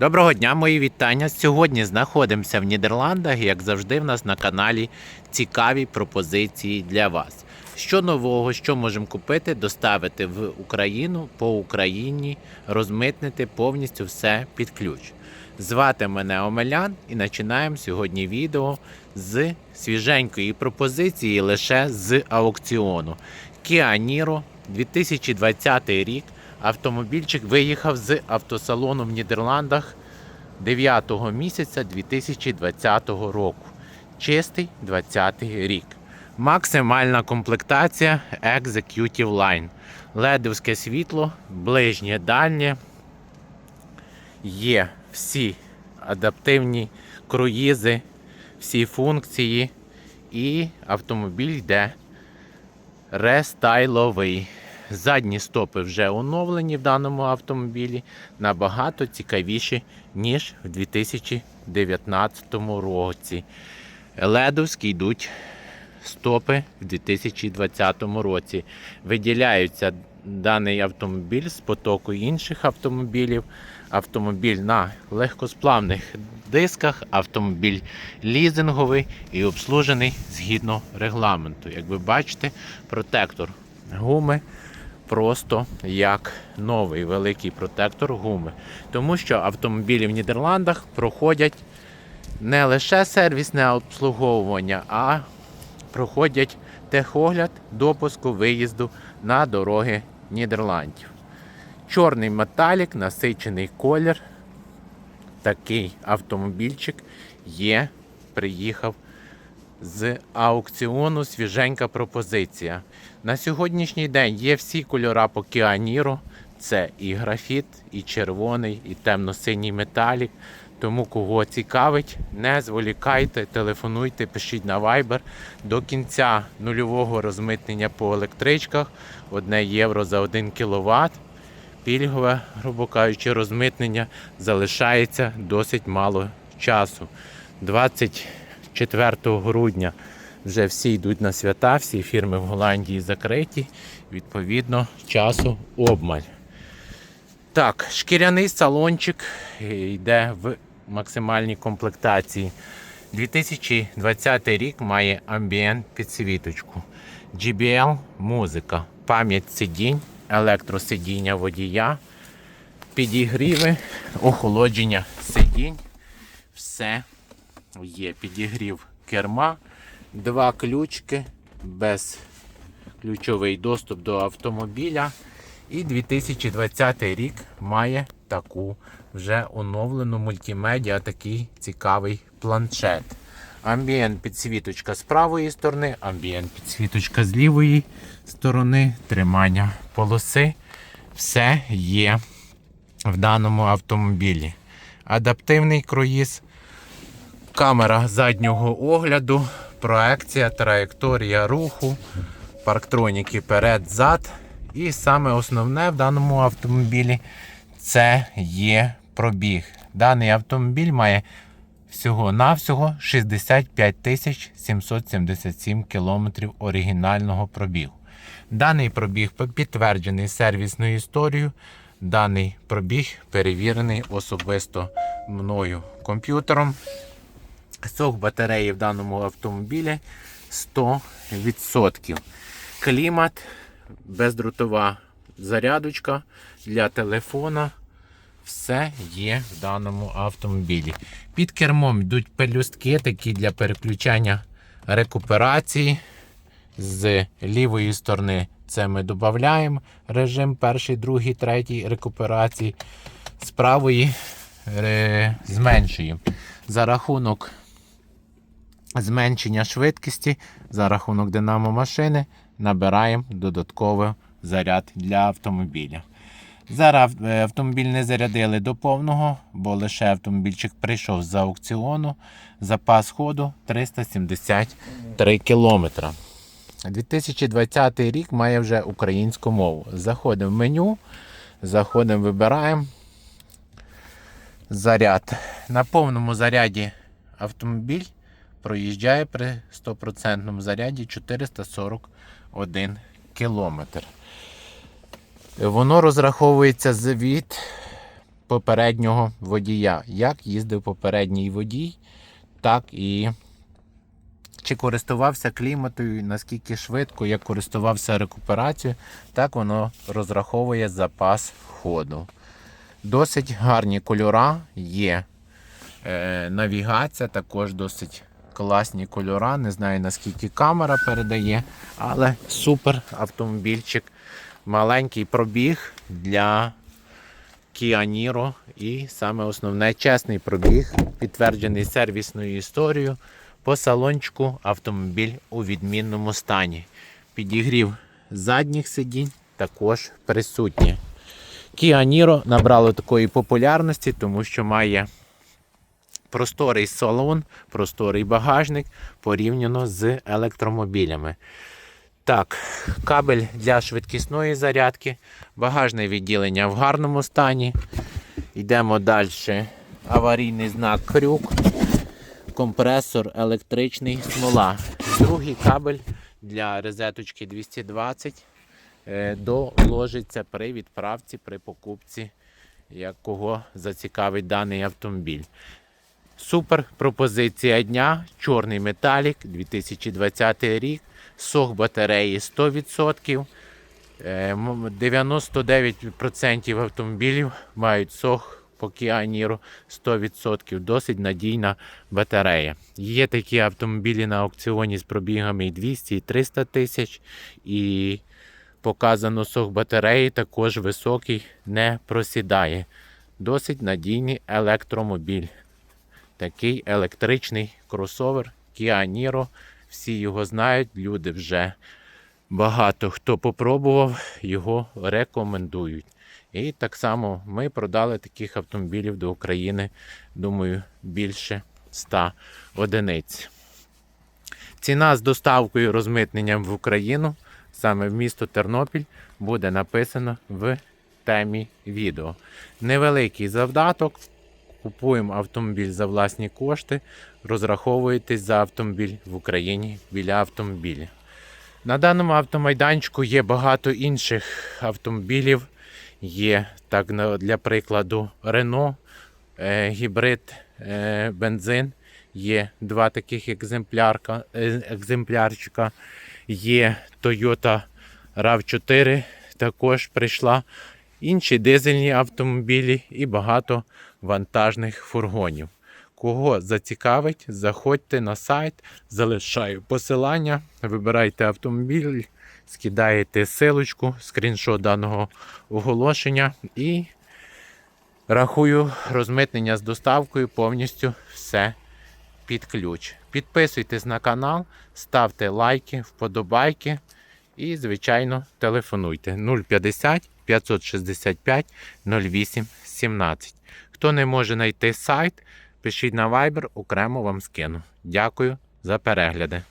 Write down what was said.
Доброго дня, мої вітання. Сьогодні знаходимося в Нідерландах, як завжди, в нас на каналі цікаві пропозиції для вас. Що нового, що можемо купити, доставити в Україну по Україні, розмитнити повністю все під ключ. Звати мене Омелян і починаємо сьогодні відео з свіженької пропозиції лише з аукціону. Kia Niro 2020 рік. Автомобільчик виїхав з автосалону в Нідерландах 9 місяця 2020 року. Чистий 20 рік. Максимальна комплектація Executive Line. Ледовське світло, ближнє дальнє. Є всі адаптивні круїзи, всі функції. І автомобіль йде рестайловий. Задні стопи вже оновлені в даному автомобілі набагато цікавіші, ніж в 2019 році. Ледовські йдуть стопи в 2020 році. Виділяється даний автомобіль з потоку інших автомобілів. Автомобіль на легкосплавних дисках, автомобіль лізинговий і обслужений згідно регламенту. Як ви бачите, протектор гуми просто як новий великий протектор гуми. Тому що автомобілі в Нідерландах проходять не лише сервісне обслуговування, а проходять техогляд допуску виїзду на дороги Нідерландів. Чорний металік, насичений колір. Такий автомобільчик є, приїхав з аукціону свіженька пропозиція. На сьогоднішній день є всі кольора по Niro. Це і графіт, і червоний, і темно-синій металік. Тому кого цікавить, не зволікайте, телефонуйте, пишіть на Viber. До кінця нульового розмитнення по електричках 1 євро за 1 кВт. Пільгове, грубо кажучи, розмитнення залишається досить мало часу. 24 грудня вже всі йдуть на свята, всі фірми в Голландії закриті. Відповідно, часу обмаль. Так, шкіряний салончик е, йде в максимальній комплектації. 2020 рік має амбієнт підсвіточку. GBL музика, пам'ять сидінь, електросидіння водія, підігріви, охолодження сидінь. Все є. Підігрів керма, два ключки, безключовий доступ до автомобіля. І 2020 рік має таку вже оновлену мультимедіа, такий цікавий планшет. Амбієнт підсвіточка з правої сторони, амбієнт підсвіточка з лівої сторони, тримання полоси. Все є в даному автомобілі. Адаптивний круїз, камера заднього огляду, проекція, траєкторія руху, парктроніки перед-зад. І саме основне в даному автомобілі це є пробіг. Даний автомобіль має всього-навсього 65 тисяч 777 кілометрів оригінального пробігу. Даний пробіг підтверджений сервісною історією. Даний пробіг перевірений особисто мною комп'ютером. Сок батареї в даному автомобілі 100%. Клімат бездротова зарядочка для телефона. Все є в даному автомобілі. Під кермом йдуть пелюстки, такі для переключання рекуперації. З лівої сторони це ми додаємо режим перший, другий, третій рекуперації. З правої е, зменшуємо. За рахунок зменшення швидкості, за рахунок динамо машини набираємо додатковий заряд для автомобіля. Зараз е, автомобіль не зарядили до повного, бо лише автомобільчик прийшов з аукціону. Запас ходу 373 км. 2020 рік має вже українську мову. Заходимо в меню, заходимо, вибираємо заряд. На повному заряді автомобіль проїжджає при 100% заряді 441 кілометр. Воно розраховується від попереднього водія. Як їздив попередній водій, так і чи користувався кліматою, наскільки швидко, як користувався рекуперацією, так воно розраховує запас ходу. Досить гарні кольора є. Е, навігація також досить класні кольора. Не знаю наскільки камера передає, але супер автомобільчик. Маленький пробіг для Niro і саме основне чесний пробіг, підтверджений сервісною історією. По салончику автомобіль у відмінному стані. Підігрів задніх сидінь також присутній. Kia Niro набрало такої популярності, тому що має просторий салон, просторий багажник порівняно з електромобілями. Так, кабель для швидкісної зарядки, багажне відділення в гарному стані. Йдемо далі. Аварійний знак крюк, компресор електричний, смола. Другий кабель для розеточки 220 е, доложиться при відправці, при покупці, як кого зацікавить даний автомобіль. Супер пропозиція дня. Чорний металік 2020 рік. Сох батареї 100%. Е, 99% автомобілів мають сох по Niro 100%. Досить надійна батарея. Є такі автомобілі на аукціоні з пробігами і 200 і 300 тисяч. І показано сох батареї також високий, не просідає. Досить надійний електромобіль такий електричний кросовер Kia Niro. Всі його знають, люди вже багато хто попробував, його рекомендують. І так само ми продали таких автомобілів до України, думаю, більше 100 одиниць. Ціна з доставкою розмитненням в Україну, саме в місто Тернопіль, буде написано в темі відео. Невеликий завдаток. Купуємо автомобіль за власні кошти, розраховуєтесь за автомобіль в Україні біля автомобіля. На даному автомайданчику є багато інших автомобілів. Є так для прикладу е, гібрид е, бензин. Є два таких екземплярка, е, екземплярчика. Є Toyota RAV4, також прийшла. Інші дизельні автомобілі і багато вантажних фургонів. Кого зацікавить, заходьте на сайт, залишаю посилання, вибирайте автомобіль, скидаєте силочку, скріншот даного оголошення і рахую розмитнення з доставкою повністю все під ключ. Підписуйтесь на канал, ставте лайки, вподобайки і, звичайно, телефонуйте 050 565 08 17. Хто не може знайти сайт, пишіть на Viber, окремо вам скину. Дякую за перегляди.